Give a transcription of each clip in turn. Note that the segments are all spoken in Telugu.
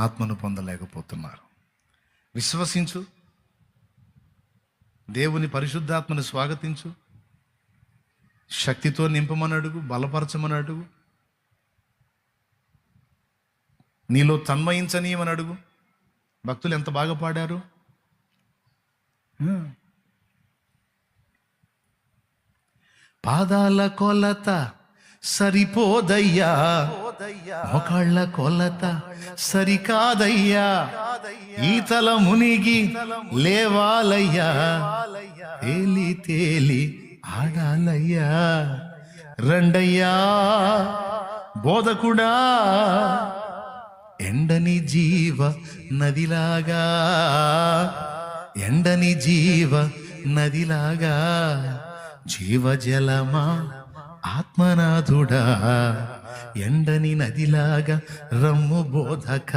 ఆత్మను పొందలేకపోతున్నారు. విశ్వసించు. దేవుని పరిశుద్ధాత్మను స్వాగతించు. శక్తితో నింపమని అడుగు బలపరచమని అడుగు. నీలో తన్మయించనీయమని అడుగు. భక్తులు ఎంత బాగా పాడారు? పాదాల కొలత సరిపోదయ్యా. ఒకళ్ళ కొలత సరికాదయ్యా. ఈతల మునిగి లేవాలయ్యా. తేలి తేలి ఆడాలయ్యా. రండయ్యా బోధకుడా ఎండని జీవ నదిలాగా ఎండని జీవ నదిలాగా జీవజలమా ఆత్మనాథుడా. ఎండని నదిలాగా రమ్ము బోధక.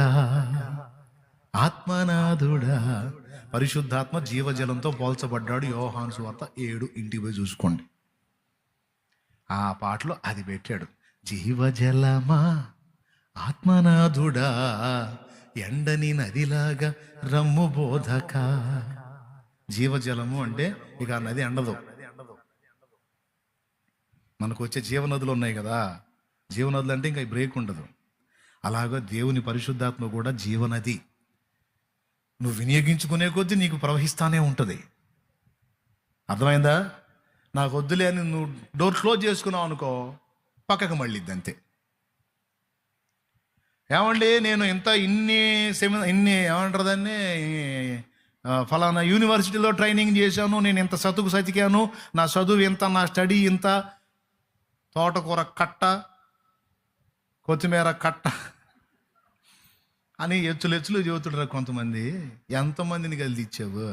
ఆత్మనాథుడా. పరిశుద్ధాత్మ జీవజలంతో పోల్చబడ్డాడు యోహాను సువార్త ఏడు ఇంటికి పోయి చూసుకోండి. ఆ పాటలో అది పెట్టాడు. జీవజలమా? ఆత్మనాథుడా. ఎండని నదిలాగా రమ్ము బోధక. జీవజలము అంటే ఇక నది ఎండదు. మనకు వచ్చే జీవనదులు ఉన్నాయి కదా. జీవనదులు అంటే ఇంకా బ్రేక్ ఉండదు. అలాగా దేవుని పరిశుద్ధాత్మ కూడా జీవనది. నువ్వు వినియోగించుకునే కొద్దీ నీకు ప్రవహిస్తానే ఉంటుంది. అర్థమైందా? నాకు వద్దులే అని నువ్వు డోర్ క్లోజ్ చేసుకున్నావు అనుకో పక్కకు మళ్ళీద్ది అంతే ఏమండి నేను ఇంత ఇన్ని సెమినార్ ఇన్ని ఏమంటారు దాన్ని? ఫలానా యూనివర్సిటీలో ట్రైనింగ్ చేశాను నేను ఇంత చదువు సతికాను నా చదువు ఇంత నా స్టడీ ఇంత తోటకూర కట్ట కొత్తిమీర కట్ట అని ఎచ్చులు ఎచ్చులు చెబుతుంటారు కొంతమంది. ఎంతమందిని కలిసి ఇచ్చావు?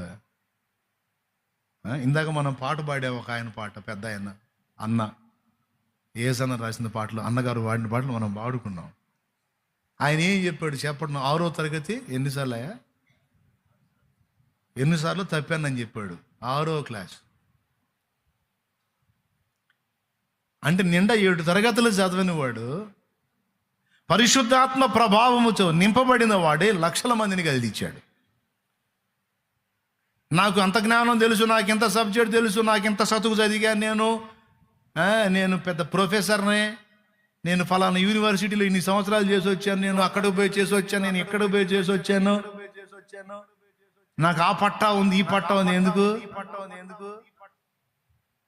ఇందాక మనం పాట పాడే ఒక ఆయన పాట పెద్ద ఆయన అన్న. ఏసన్న రాసిన పాటలు అన్నగారు వాడిన పాటలు మనం పాడుకున్నాం. ఆయన ఏం చెప్పాడు చెప్పడం ఆరో తరగతి ఎన్నిసార్లు అయ్యా? ఎన్నిసార్లు తప్పానని చెప్పాడు ఆరో క్లాస్. అంటే నిండా ఏడు తరగతులు చదివిన వాడు పరిశుద్ధాత్మ ప్రభావముతో నింపబడిన వాడే లక్షల మందిని కలిదిచ్చాడు నాకు అంత జ్ఞానం తెలుసు నాకు ఇంత సబ్జెక్ట్ తెలుసు నాకు ఇంత చదువు చదివాను నేను. నేను పెద్ద ప్రొఫెసర్నే. నేను ఫలానా యూనివర్సిటీలో ఇన్ని సంవత్సరాలు చేసి వచ్చాను నేను అక్కడ పోయి చేసి వచ్చాను నేను ఇక్కడ పోయి చేసి వచ్చాను. నాకు ఆ పట్టా ఉంది ఈ పట్టా ఉంది ఎందుకు ఎందుకు?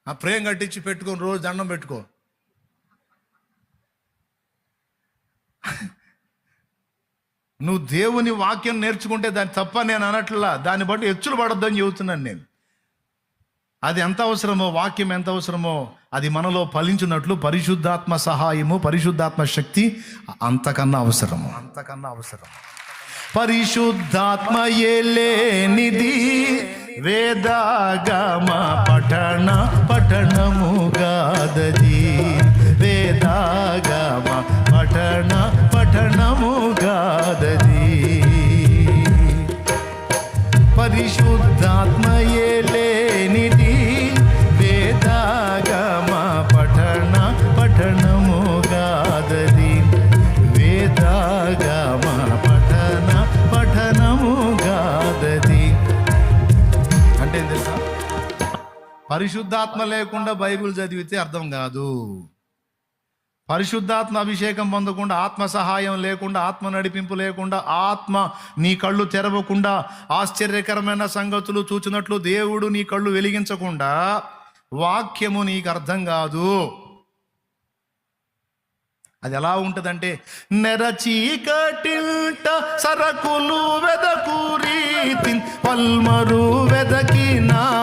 ఆ ప్రేమ కట్టించి పెట్టుకొని రోజు దండం పెట్టుకో. నువ్వు దేవుని వాక్యం నేర్చుకుంటే దాని తప్ప నేను అనట్లా. దాన్ని బట్టి ఎచ్చులు పడొద్దని చెబుతున్నాను నేను. అది ఎంత అవసరమో వాక్యం ఎంత అవసరమో అది మనలో ఫలించినట్లు పరిశుద్ధాత్మ సహాయము పరిశుద్ధాత్మ శక్తి అంతకన్నా అవసరము. అంతకన్నా అవసరం. పరిశుద్ధాత్మ లేనిది వేదాగమ పఠన పఠనముగాదది వేదాగమ పఠన పరిశుద్ధాత్మ లేకుండా బైబిల్ చదివితే అర్థం కాదు. పరిశుద్ధాత్మ అభిషేకం పొందకుండా ఆత్మ సహాయం లేకుండా ఆత్మ నడిపింపు లేకుండా ఆత్మ నీ కళ్ళు తెరవకుండా ఆశ్చర్యకరమైన సంగతులు చూచినట్లు దేవుడు నీ కళ్ళు వెలిగించకుండా వాక్యము నీకు అర్థం కాదు. అది ఎలా ఉంటుందంటే నెరచీకటింట సరకులు వెదకు పల్మరు వెదకినా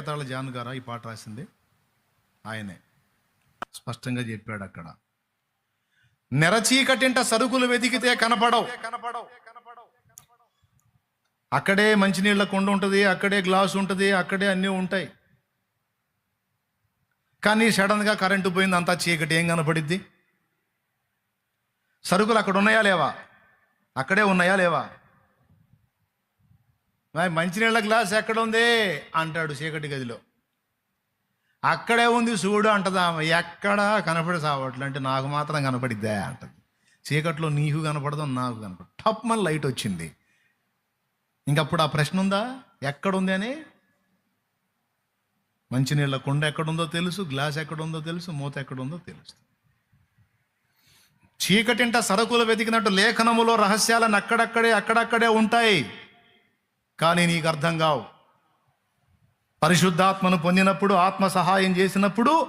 బేతాళ జాన్ గారా ఈ పాట రాసింది? ఆయనే. స్పష్టంగా చెప్పాడు అక్కడ. నెరచీకటింట సరుకులు వెతికితే కనపడవు. అక్కడే మంచినీళ్ళ కుండ ఉంటుంది అక్కడే గ్లాస్ ఉంటుంది అక్కడే అన్నీ ఉంటాయి. కానీ సడన్గా కరెంటు పోయింది అంతా చీకటి ఏం కనపడిద్ది? సరుకులు అక్కడ ఉన్నాయా లేవా? అక్కడే ఉన్నాయా లేవా? "మరి మంచినీళ్ళ గ్లాస్ ఎక్కడ ఉంది అంటాడు చీకటి గదిలో. అక్కడే ఉంది చూడు అంటదా? ఎక్కడా ఎక్కడ కనపడి సావట్లు అంటే నాకు మాత్రం కనపడిద్దా అంటది. చీకట్లో నీకు కనపడదు నాకు కనపడదు. టప్ మన లైట్ వచ్చింది. ఇంకప్పుడు ఆ ప్రశ్న ఉందా? ఎక్కడుంది అని? మంచినీళ్ళ కుండ ఎక్కడుందో తెలుసు గ్లాస్ ఎక్కడుందో తెలుసు మూత ఎక్కడుందో తెలుసు. చీకటింట సరుకులు వెతికినట్టు లేఖనములో రహస్యాలను అక్కడక్కడే అక్కడక్కడే ఉంటాయి. కానీ నీకు అర్థం కావు. పరిశుద్ధాత్మను పొందినప్పుడు ఆత్మ సహాయం చేసినప్పుడు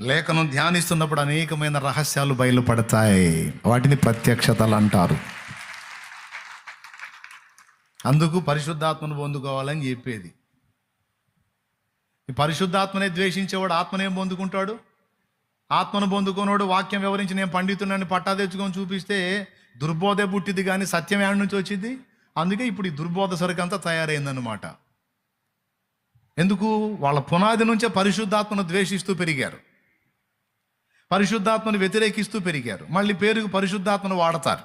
లేఖనం ధ్యానిస్తున్నప్పుడు అనేకమైన రహస్యాలు బయలుపడతాయి. వాటిని ప్రత్యక్షతలు అంటారు. అందుకు పరిశుద్ధాత్మను పొందుకోవాలని చెప్పేది. ఈ పరిశుద్ధాత్మనే ద్వేషించేవాడు ఆత్మనేం పొందుకుంటాడు. ఆత్మను పొందుకున్నాడు వాక్యం వివరించి నేను పండితుడిని పట్టా తెచ్చుకొని చూపిస్తే దుర్బోధ పుట్టింది కానీ సత్యం ఏడు నుంచి వచ్చింది? అందుకే ఇప్పుడు ఈ దుర్బోధ సరుకంతా తయారైందనమాట ఎందుకు? వాళ్ళ పునాది నుంచే పరిశుద్ధాత్మను ద్వేషిస్తూ పెరిగారు. పరిశుద్ధాత్మను వ్యతిరేకిస్తూ పెరిగారు. మళ్ళీ పేరుకు పరిశుద్ధాత్మను వాడతారు.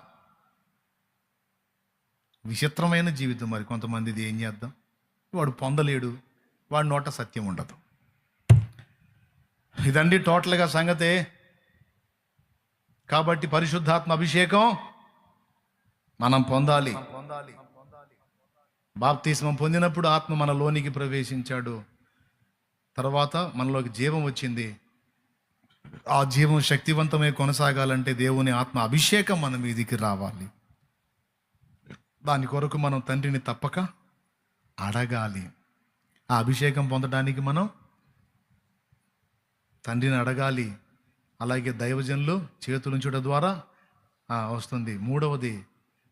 విచిత్రమైన జీవితం మరి కొంతమందిది ఏం చేద్దాం? వాడు పొందలేడు. వాడి నోట సత్యం ఉండదు. ఇదండి టోటల్గా సంగతే. కాబట్టి పరిశుద్ధాత్మ అభిషేకం మనం పొందాలి. బాప్తిస్మం పొందినప్పుడు ఆత్మ మన లోనికి ప్రవేశించాడు. తర్వాత మనలోకి జీవం వచ్చింది. ఆ జీవం శక్తివంతమై కొనసాగాలంటే దేవుని ఆత్మ అభిషేకం మన మీదికి రావాలి. దాని కొరకు మనం తండ్రిని తప్పక అడగాలి. ఆ అభిషేకం పొందడానికి మనం తండ్రిని అడగాలి. అలాగే దైవజనులు చేతులుంచుట ద్వారా వస్తుంది. మూడవది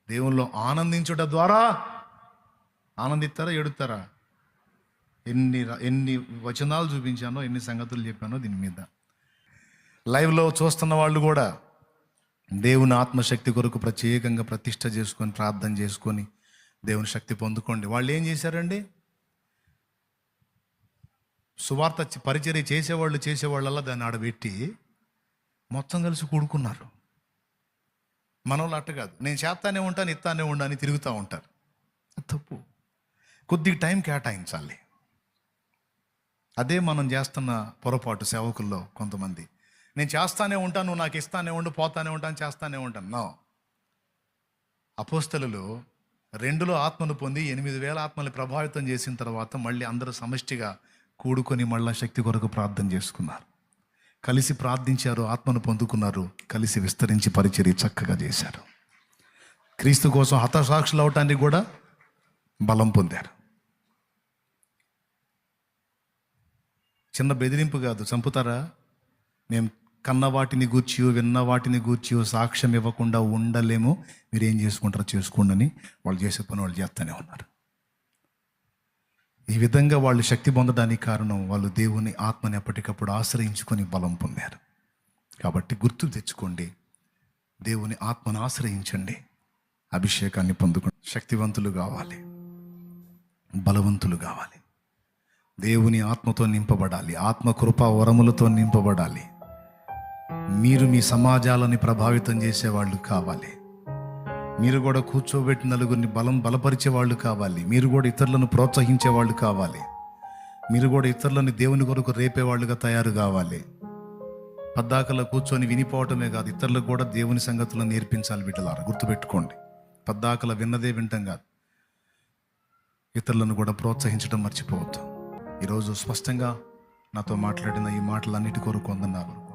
దేవుల్లో ఆనందించుట ద్వారా ఆనందిస్తారా ఏడుతారా ఎన్ని ఎన్ని వచనాలు చూపించానో ఎన్ని సంగతులు చెప్పానో దీని మీద. లైవ్లో చూస్తున్న వాళ్ళు కూడా దేవుని ఆత్మశక్తి కొరకు ప్రత్యేకంగా ప్రతిష్ట చేసుకొని ప్రార్థన చేసుకొని దేవుని శక్తి పొందుకోండి. వాళ్ళు ఏం చేశారండి? సువార్త పరిచర్య చేసేవాళ్ళు చేసేవాళ్ళల్లా దాన్ని ఆడబెట్టి మొత్తం కలిసి కూడుకున్నారు. మనోళ్ళు అట్ట కాదు. నేను చేస్తానే ఉంటాను ఇస్తానే ఉండని తిరుగుతూ ఉంటారు. తప్పు. కొద్దిగా టైం కేటాయించాలి. అదే మనం చేస్తున్న పొరపాటు సేవకుల్లో కొంతమంది. నేను చేస్తానే ఉంటాను నాకు ఇస్తానే ఉండు పోతానే ఉంటాను చేస్తానే ఉంటాను నో. అపోస్తలు రెండులో ఆత్మను పొంది ఎనిమిది వేల ఆత్మల్ని ప్రభావితం చేసిన తర్వాత మళ్ళీ అందరూ సమష్టిగా కూడుకొని మళ్ళా శక్తి కొరకు ప్రార్థన చేసుకున్నారు. కలిసి ప్రార్థించారు ఆత్మను పొందుకున్నారు కలిసి విస్తరించి పరిచర్య చక్కగా చేశారు. క్రీస్తు కోసం హతసాక్షులు అవటానికి కూడా బలం పొందారు. చిన్న బెదిరింపు కాదు చంపుతారా? మేము కన్న వాటిని గూర్చి విన్న వాటిని గూర్చియో సాక్ష్యం ఇవ్వకుండా ఉండలేము. మీరు ఏం చేసుకుంటారో చేసుకోండి అని వాళ్ళు చేసే పని వాళ్ళు చేస్తూనే ఉన్నారు. ఈ విధంగా వాళ్ళు శక్తి పొందడానికి కారణం వాళ్ళు దేవుని ఆత్మని ఎప్పటికప్పుడు ఆశ్రయించుకొని బలం పొందారు. కాబట్టి గుర్తు తెచ్చుకోండి. దేవుని ఆత్మను ఆశ్రయించండి. అభిషేకాన్ని పొందుకోండి శక్తివంతులు కావాలి. బలవంతులు కావాలి. దేవుని ఆత్మతో నింపబడాలి. ఆత్మ కృపా వరములతో నింపబడాలి. మీరు మీ సమాజాలని ప్రభావితం చేసేవాళ్ళు కావాలి. మీరు కూడా కూర్చోబెట్టి నలుగురిని బలం బలపరిచే వాళ్ళు కావాలి. మీరు కూడా ఇతరులను ప్రోత్సహించే వాళ్ళు కావాలి. మీరు కూడా ఇతరులని దేవుని కొరకు రేపేవాళ్ళుగా తయారు కావాలి. పద్దాకలో కూర్చొని వినిపోవటమే కాదు ఇతరులకు కూడా దేవుని సంగతులను నేర్పించాలి బిడ్డలారా. గుర్తుపెట్టుకోండి. పద్దాకల విన్నదే వింటాం కాదు. ఇతరులను కూడా ప్రోత్సహించడం మర్చిపోవద్దు. ఈరోజు స్పష్టంగా నాతో మాట్లాడిన ఈ మాటలన్నిటి కొరకు వందనాలు.